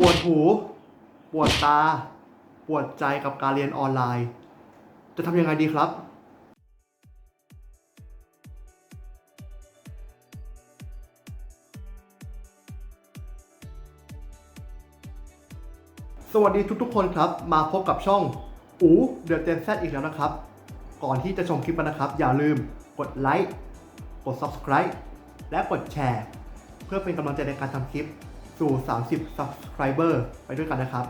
ปวดหู ปวดตา ปวดใจกับการเรียนออนไลน์ จะทำยังไงดีครับ สวัสดีทุกๆ คนครับ มาพบกับช่องอูเดอะเจนแซอีกแล้วนะครับ ก่อนที่จะชมคลิปนะครับ อย่าลืมกดไลค์ กด Subscribe และกดแชร์ เพื่อเป็นกำลังใจในการทำคลิป สู่ 30 Subscriber ไปด้วยกันนะครับ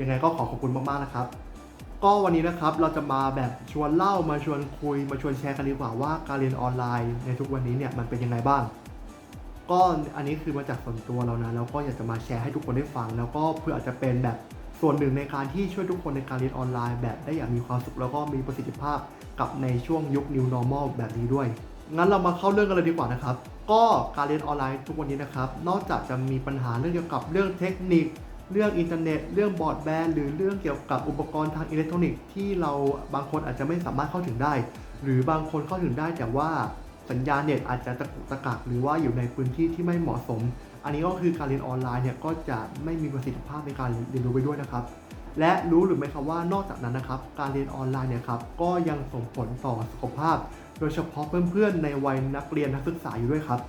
ยังไงก็ขอขอบคุณมากๆนะครับ ก็วันนี้นะครับเราจะมาแบบชวนเล่ามาชวนคุยมาชวนแชร์กันดีกว่าว่าการเรียนออนไลน์ในทุกวันนี้เนี่ยมันเป็นยังไงบ้าง ก็อันนี้คือมาจากส่วนตัวเรานะแล้วก็อยากจะมาแชร์ให้ทุกคนได้ฟัง แล้วก็เพื่ออาจจะเป็นแบบส่วนหนึ่งในการที่ช่วยทุกคนในการเรียนออนไลน์แบบได้อย่างมีความสุขแล้วก็มีประสิทธิภาพกับในช่วงยุค New Normal แบบนี้ด้วย งั้นเรามาเข้าเรื่องกันเลยดีกว่านะครับ ก็การเรียนออนไลน์ทุกวันนี้นะครับ นอกจากจะมีปัญหาเรื่องเกี่ยวกับเรื่องเทคนิค เรื่องอินเทอร์เน็ต เรื่องบอร์ดแบนหรือเรื่องเกี่ยวกับอุปกรณ์ทางอิเล็กทรอนิกส์ที่เราบางคนอาจจะไม่สามารถเข้าถึงได้ หรือบางคนเข้าถึงได้แต่ว่าสัญญาณเน็ตอาจจะตะกุกตะกักหรือว่าอยู่ในพื้นที่ที่ไม่เหมาะสม อันนี้ก็คือการเรียนออนไลน์เนี่ยก็จะไม่มีประสิทธิภาพในการเรียนรู้ไปด้วยนะครับ และรู้หรือไม่ครับว่านอกจากนั้นนะครับ การเรียนออนไลน์เนี่ยครับก็ยังส่งผลต่อสุขภาพ โดยเฉพาะเพื่อนๆในวัยนักเรียนนักศึกษาอยู่ด้วยครับ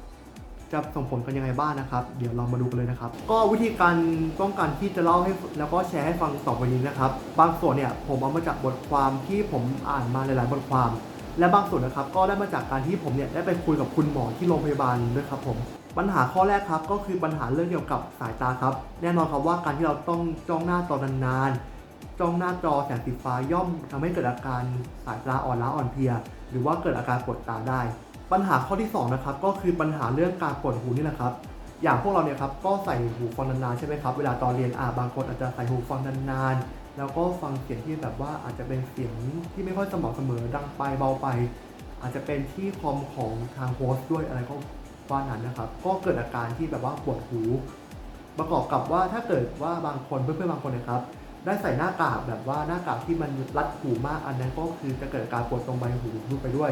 จะส่งผลกันยังไงบ้างนะครับ เดี๋ยวเรามาดูกันเลยนะครับ ก็วิธีการป้องกันที่จะเล่าให้แล้วก็แชร์ให้ฟังต่อไปนี้นะครับ บางส่วนเนี่ยผมเอามาจากบทความที่ผมอ่านมาหลาย ๆ บทความ และบางส่วนนะครับ ก็ได้มาจากการที่ผมเนี่ยได้ไปคุยกับคุณหมอที่โรงพยาบาลด้วยครับผมปัญหาข้อแรกครับก็คือปัญหาเรื่องเกี่ยวกับสายตาครับ แน่นอนครับว่าการที่เราต้องจ้องหน้าจอนานๆ จ้องหน้าจอแสงสีฟ้าย่อมทำให้เกิดอาการสายตาอ่อนล้าอ่อนเพลีย หรือว่าเกิดอาการปวดตาได้ ปัญหาข้อที่2นะครับก็คือปัญหาเรื่องการปวดหูนี่แหละครับ อย่างพวกเราเนี่ยครับก็ใส่หูฟังนานๆใช่ไหมครับเวลาตอนเรียนอ่าบางคนอาจจะใส่หูฟังนานๆแล้วก็ฟังเสียงที่แบบว่าอาจจะเป็นเสียงที่ไม่ค่อยสม่ำเสมอดังไปเบาไป อาจจะเป็นที่คอมของทางโฮสต์ด้วยอะไรก็ว่านั้นนะครับก็เกิดอาการที่แบบว่าปวดหู ประกอบกับว่าถ้าเกิดว่าบางคนเพื่อนๆบางคนนะครับ ได้ใส่หน้ากากแบบว่าหน้ากากที่มันรัดหูมากอันนั้นก็คือจะเกิดอาการปวดตรงใบหูไปด้วย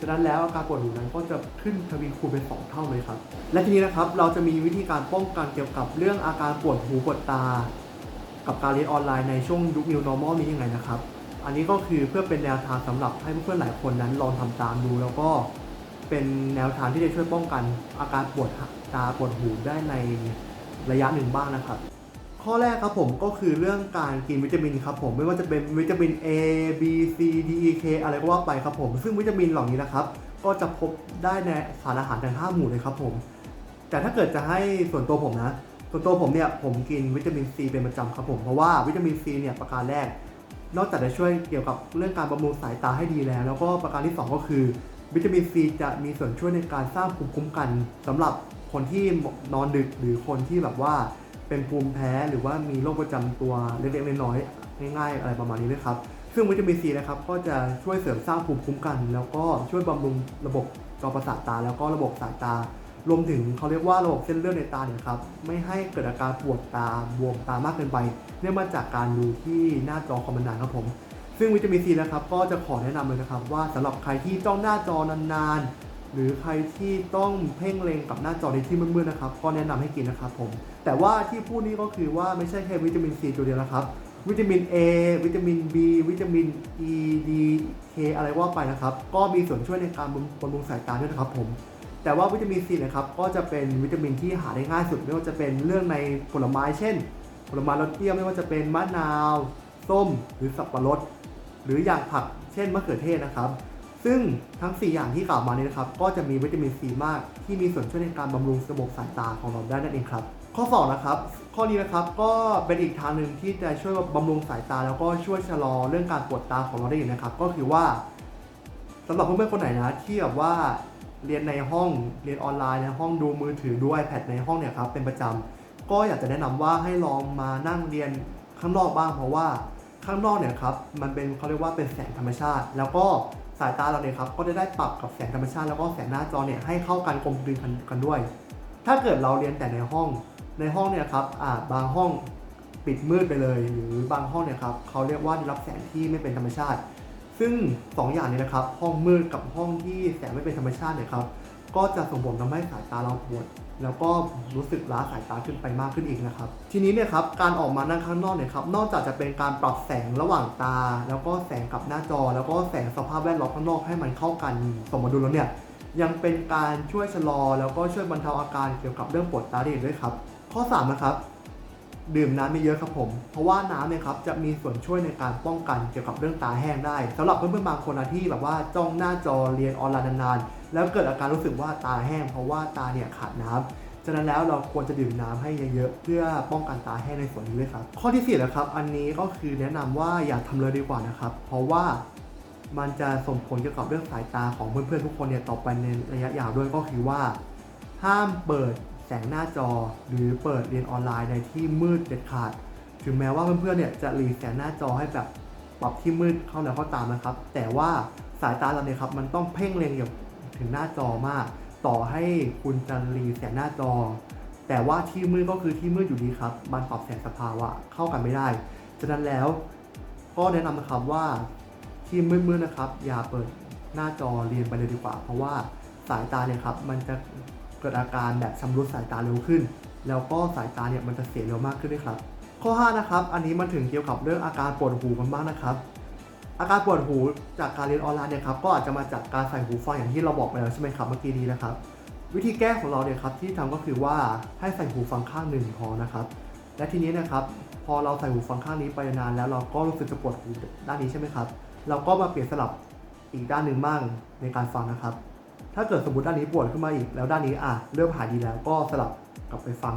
ฉะนั้นแล้วอาการปวดหูนั้นก็จะขึ้นทวีคูณเป็นสองเท่าเลยครับ และทีนี้นะครับเราจะมีวิธีการป้องกันเกี่ยวกับเรื่องอาการปวดหูปวดตา กับการเรียนออนไลน์ในช่วงยุค New Normal นี้ยังไงนะครับ อันนี้ก็คือเพื่อเป็นแนวทางสำหรับให้เพื่อนๆหลายคนนั้นลองทำตามดู แล้วก็เป็นแนวทางที่จะช่วยป้องกันอาการปวดตาปวดหูได้ในระยะหนึ่งบ้างนะครับ ข้อแรกครับผมก็คือเรื่องการกินวิตามินครับผมไม่ว่าจะเป็นวิตามิน A B C D E K อะไรก็ว่าไปครับผม ซึ่งวิตามินเหล่านี้นะครับ ก็จะพบได้ในสารอาหารทั้งห้าหมู่เลยครับผม แต่ถ้าเกิดจะให้ส่วนตัวผมนะ ส่วนตัวผมเนี่ยผมกินวิตามินซีเป็นประจำครับผม เพราะว่าวิตามินซีเนี่ยประการแรก นอกจากจะช่วยเกี่ยวกับเรื่องการบำรุงสายตาให้ดีแล้ว แล้วก็ประการที่ 2 ก็คือ วิตามินซีจะมีส่วนช่วยในการสร้างภูมิคุ้มกันสำหรับคนที่นอนดึกหรือคนที่แบบว่า เป็นภูมิแพ้หรือว่ามีโรคประจำตัวเล็กๆน้อยๆง่ายๆ อะไรประมาณนี้ด้วยครับ ซึ่งวิตามินซีนะครับก็จะช่วยเสริมสร้างภูมิคุ้มกัน แล้วก็ช่วยบำรุงระบบจอประสาทตา แล้วก็ระบบสายตารวมถึงเขาเรียกว่าระบบเส้นเลือดในตาเนี่ยครับไม่ให้เกิดอาการปวดตาบวมตามากเกินไป เนื่องมาจากการดูที่หน้าจอคอมมานานครับผม ซึ่งวิตามินซีนะครับก็จะขอแนะนำเลยนะครับว่าสำหรับใครที่จ้องหน้าจอนานๆ หรือใครที่ต้องเพ่งเล็งกับหน้าจอในที่มืดๆนะครับก็แนะนำให้กินนะครับผม แต่ว่าที่พูดนี่ก็คือว่าไม่ใช่แค่วิตามินซีตัวเดียวนะครับ วิตามิน A วิตามิน B วิตามิน E D K อะไรว่าไปนะครับ ก็มีส่วนช่วยในการบำรุงสายตาด้วยนะครับผมแต่ว่าวิตามินซีนะครับก็จะเป็นวิตามินที่หาได้ง่ายสุดไม่ว่าจะเป็นเรื่องในผลไม้เช่น ผลไม้รสเปรี้ยวไม่ว่าจะเป็นมะนาว ส้ม หรือสับปะรด หรืออย่างผักเช่นมะเขือเทศนะครับ ซึ่งทั้ง 4 อย่างที่กล่าวมานี้นะครับ ก็จะมีวิตามินซีมากที่มีส่วนช่วยในการบำรุงระบบสายตาของเราได้นั่นเองครับ ข้อ 2 นะครับ ข้อนี้นะครับก็เป็นอีกทางหนึ่งที่จะช่วยบำรุงสายตา แล้วก็ช่วยชะลอเรื่องการปวดตาของเราได้อีกนะครับ ก็คือว่าสำหรับเพื่อนๆคนไหนนะที่แบบว่าเรียนในห้องเรียนออนไลน์ในห้องดูมือถือดู iPad ในห้องเนี่ยครับเป็นประจำก็อยากจะแนะนำว่าให้ลองมานั่งเรียนข้างนอกบ้างเพราะว่าข้างนอกเนี่ยครับมันเป็นเขาเรียกว่าเป็นแสงธรรมชาติ แล้วก็ สายตาเราเนี่ยครับก็จะได้ปรับกับแสงธรรมชาติแล้วก็แสงหน้าจอเนี่ยให้เข้ากันกลมกลืนกันกันด้วย ถ้าเกิดเราเรียนแต่ในห้อง ในห้องเนี่ยครับอ่าบางห้องปิดมืดไปเลย หรือบางห้องเนี่ยครับเขาเรียกว่าได้รับแสงที่ไม่เป็นธรรมชาติ ซึ่ง 2อย่างนี้นะครับ ห้องมืดกับห้องที่แสงไม่เป็นธรรมชาติเนี่ยครับ ก็จะส่งผลทำให้สายตาเราปวดแล้วก็รู้สึกล้าสายตาขึ้นไปมากขึ้นอีกนะครับ ทีนี้เนี่ยครับการออกมานั่งข้างนอกเนี่ยครับนอกจากจะเป็นการปรับแสงระหว่างตา แล้วก็แสงกับหน้าจอ แล้วก็แสงสภาพแวดล้อมข้างนอกให้มันเข้ากันสมดุลแล้วเนี่ยยังเป็นการช่วยชะลอ แล้วก็ช่วยบรรเทาอาการเกี่ยวกับเรื่องปวดตาได้ด้วยครับ ข้อสามนะครับ ดื่มน้ำเยอะๆครับผม เพราะว่าน้ำเนี่ยครับจะมีส่วนช่วยในการป้องกันเกี่ยวกับเรื่องตาแห้งได้สำหรับเพื่อนๆบางคนนะที่แบบว่าจ้องหน้าจอเรียนออนไลน์นานๆ แล้วเกิดอาการรู้สึกว่าตาแห้ง เพราะว่าตาเนี่ยขาดน้ำฉะนั้นแล้วเราควรจะดื่มน้ำให้เยอะๆ เพื่อป้องกันตาแห้งในส่วนนี้ด้วยครับ ข้อที่สี่นะครับ อันนี้ก็คือแนะนำว่าอย่าทำเลยดีกว่านะครับ เพราะว่ามันจะส่งผลเกี่ยวกับเรื่องสายตาของเพื่อนๆทุกคนเนี่ยต่อไปในระยะยาวด้วยก็คือว่า ห้ามเปิด แสงหน้าจอหรือเปิดเรียนออนไลน์ในที่มืดเด็ดขาด ถึงแม้ว่าเพื่อนๆเนี่ยจะหลีแสงหน้าจอให้แบบปรับที่มืดเข้าแล้วก็ตามนะครับ แต่ว่าสายตาเราเนี่ยครับมันต้องเพ่งเล็งอย่างถึงหน้าจอมาก ต่อให้คุณจะหลีแสงหน้าจอ แต่ว่าที่มืดก็คือที่มืดอยู่ดีครับมันปรับแสงสภาวะเข้ากันไม่ได้ฉะนั้นแล้วก็แนะนำนะครับว่าที่มืดๆนะครับ อย่าเปิดหน้าจอเรียนไปเลยดีกว่า เพราะว่าสายตาเนี่ยครับมันจะ เกิดอาการแบบชำรุดสายตาเร็วขึ้น แล้วก็สายตาเนี่ยมันจะเสียเร็วมากขึ้นด้วยครับ ข้อ 5 นะครับ อันนี้มันถึงเกี่ยวกับเรื่องอาการปวดหูกันบ้างนะครับ อาการปวดหูจากการเรียนออนไลน์เนี่ยครับก็อาจจะมาจากการใส่หูฟังอย่างที่เราบอกไปแล้วใช่ไหมครับเมื่อกี้นี้นะครับ วิธีแก้ของเราเนี่ยครับที่ทำก็คือว่าให้ใส่หูฟังข้างหนึ่งพอนะครับ และทีนี้นะครับพอเราใส่หูฟังข้างนี้ไปนานแล้วเราก็รู้สึกจะปวดหูด้านนี้ใช่ไหมครับ เราก็มาเปลี่ยนสลับอีกด้านหนึ่งบ้างในการฟังนะครับ ถ้าเกิดสมมติด้านนี้ปวดขึ้นมาอีกแล้วด้านนี้อะเริ่มหายดีแล้วก็สลับกลับไปฟัง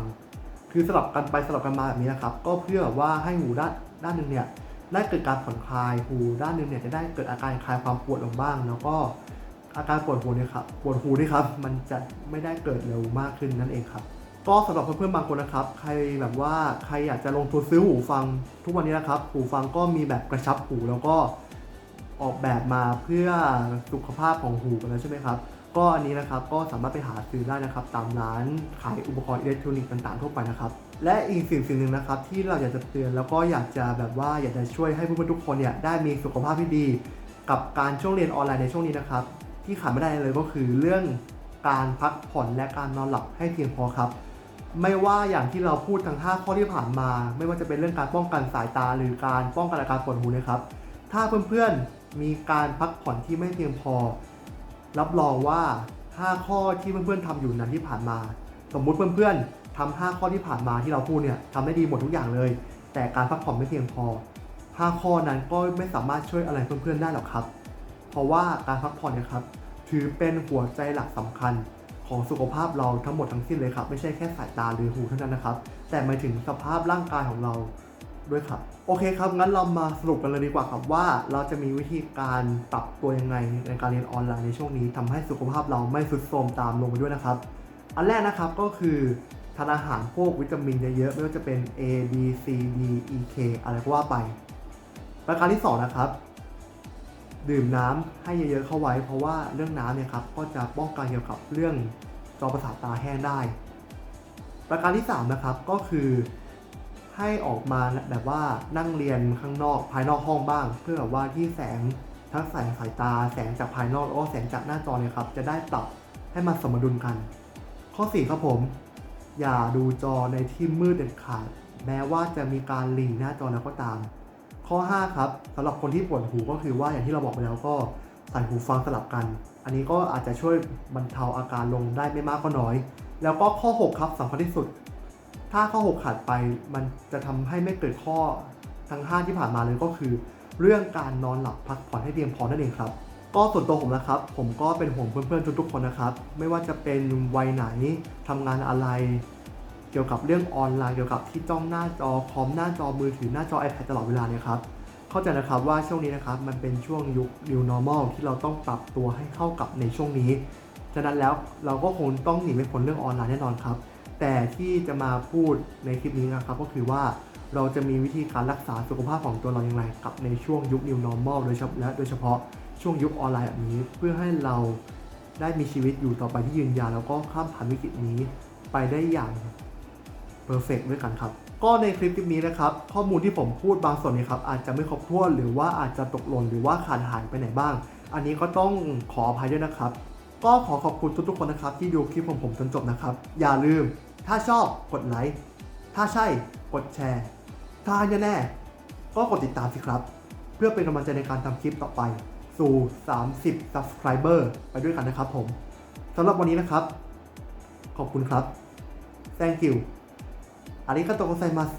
คือสลับกันไปสลับกันมาแบบนี้นะครับ ก็เพื่อว่าให้หูด้านด้านหนึ่งเนี่ยได้เกิดการผ่อนคลายหูด้านหนึ่งเนี่ยจะได้เกิดอาการคลายความปวดลงบ้าง แล้วก็อาการปวดหูเนี่ยครับปวดหูนี่ครับ มันจะไม่ได้เกิดเร็วมากขึ้นนั่นเองครับ ก็สำหรับเพื่อนๆบางคนนะครับ ใครแบบว่าใครอยากจะลงทุนซื้อหูฟัง ทุกวันนี้นะครับ หูฟังก็มีแบบกระชับหูแล้วก็ออกแบบมาเพื่อสุขภาพของหูกันแล้วใช่ไหมครับ ก็อันนี้นะครับก็สามารถไปหาซื้อได้นะครับ ตามร้านขายอุปกรณ์อิเล็กทรอนิกส์ต่างๆทั่วไปนะครับและอีกสิ่งสิ่งหนึ่งนะครับที่เราอยากจะเตือนแล้วก็อยากจะแบบว่าอยากจะช่วยให้เพื่อนๆทุกคนเนี่ยได้มีสุขภาพที่ดี กับการช่วงเรียนออนไลน์ในช่วงนี้นะครับ ที่ขาดไม่ได้เลยก็คือเรื่องการพักผ่อนและการนอนหลับให้เพียงพอครับ ไม่ว่าอย่างที่เราพูดทั้ง5ข้อที่ผ่านมา ไม่ว่าจะเป็นเรื่องการป้องกันสายตา หรือการป้องกันอาการปวดหูนะครับ ถ้าเพื่อนๆมีการพักผ่อนที่ไม่เพียงพอ รับรองว่า 5 ข้อที่เพื่อนๆทำอยู่นั้นที่ผ่านมา สมมุติเพื่อนๆทำ5ข้อที่ผ่านมาที่เราพูดเนี่ยทำได้ดีหมดทุกอย่างเลย แต่การพักผ่อนไม่เพียงพอ 5 ข้อนั้นก็ไม่สามารถช่วยอะไรเพื่อนๆได้หรอกครับ เพราะว่าการพักผ่อนนี่ยครับ ถือเป็นหัวใจหลักสำคัญของสุขภาพเราทั้งหมดทั้งสิ้นเลยครับ ไม่ใช่แค่สายตาหรือหูเท่านั้นนะครับ แต่หมายถึงสภาพร่างกายของเรา ด้วยครับ โอเคครับ งั้นเรามาสรุปกันเลยดีกว่าครับว่าเราจะมีวิธีการปรับตัวยังไงในการเรียนออนไลน์ในช่วงนี้ทำให้สุขภาพเราไม่ทรุดโทรมตามลงไปด้วยนะครับ อันแรกนะครับก็คือทานอาหารพวกวิตามินเยอะๆไม่ว่าจะเป็น A B C D E K อะไรก็ว่าไป ประการที่สองนะครับดื่มน้ำให้เยอะๆเข้าไว้ เพราะว่าเรื่องน้ำเนี่ยครับก็จะป้องกันเกี่ยวกับเรื่องจอประสาทตาแห้งได้ ประการที่สามนะครับก็คือ ให้ออกมาแบบว่านั่งเรียนข้างนอกภายนอกห้องบ้าง เพื่อแบบว่าที่แสงทั้งแสงสายตาแสงจากภายนอกแล้วก็แสงจากหน้าจอเนี่ยครับจะได้ปรับให้มันสมดุลกัน ข้อ 4 ครับผม อย่าดูจอในที่มืดเด็ดขาดแม้ว่าจะมีการหลีหน้าจอแล้วก็ตาม ข้อ 5 ครับสำหรับคนที่ปวดหูก็คือว่าอย่างที่เราบอกไปแล้วก็ใส่หูฟังสลับกัน อันนี้ก็อาจจะช่วยบรรเทาอาการลงได้ไม่มากก็น้อย แล้วก็ข้อ 6 ครับสำคัญที่สุด ถ้าข้อ 6 ขาดไปมันจะทำให้ไม่เกิดข้อทั้ง5ที่ผ่านมาเลยก็คือ เรื่องการนอนหลับพักผ่อนให้เพียงพอนั่นเองครับ ก็ส่วนตัวผมนะครับ ผมก็เป็นห่วงเพื่อนๆทุกๆคนนะครับ ไม่ว่าจะเป็นวัยไหนทำงานอะไร เกี่ยวกับเรื่องออนไลน์เกี่ยวกับที่จ้องหน้าจอคอมหน้าจอมือถือหน้าจอ iPad ตลอดเวลาเนี่ยครับเข้าใจนะครับว่าช่วงนี้นะครับมันเป็นช่วงยุค new normal ที่เราต้องปรับตัวให้เข้ากับในช่วงนี้ ฉะนั้นแล้วเราก็คงต้องหนีไม่พ้นเรื่องออนไลน์แน่นอนครับ แต่ที่จะมาพูดในคลิปนี้นะครับก็คือว่าเราจะมีวิธีการรักษาสุขภาพของตัวเราอย่างไรกับในช่วงยุค new normal โดยเฉพาะและโดยเฉพาะช่วงยุคออนไลน์แบบนี้ เพื่อให้เราได้มีชีวิตอยู่ต่อไปที่ยืนยาวแล้วก็ข้ามผ่านวิกฤตนี้ไปได้อย่างเพอร์เฟกด้วยกันครับ ก็ในคลิปคลิปนี้นะครับ ข้อมูลที่ผมพูดบางส่วนนี่ยครับ อาจจะไม่ครบถ้วนหรือว่าอาจจะตกหล่นหรือว่าขาดหายไปไหนบ้าง อันนี้ก็ต้องขออภัยด้วยนะครับ ก็ขอขอบคุณทุกๆคนนะครับ ที่ดูคลิปของผมจนจบนะครับ อย่าลืม ถ้าชอบกดไลค์ ถ้าใช่กดแชร์ ถ้าแน่ๆก็กดติดตามสิครับ เพื่อเป็นกำลังใจในการทำคลิปต่อไป สู่ 30 subscriber ไปด้วยกันนะครับผมสำหรับวันนี้นะครับ ขอบคุณครับ thank you อาริกาโตโกไซมัส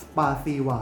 สปาซีวา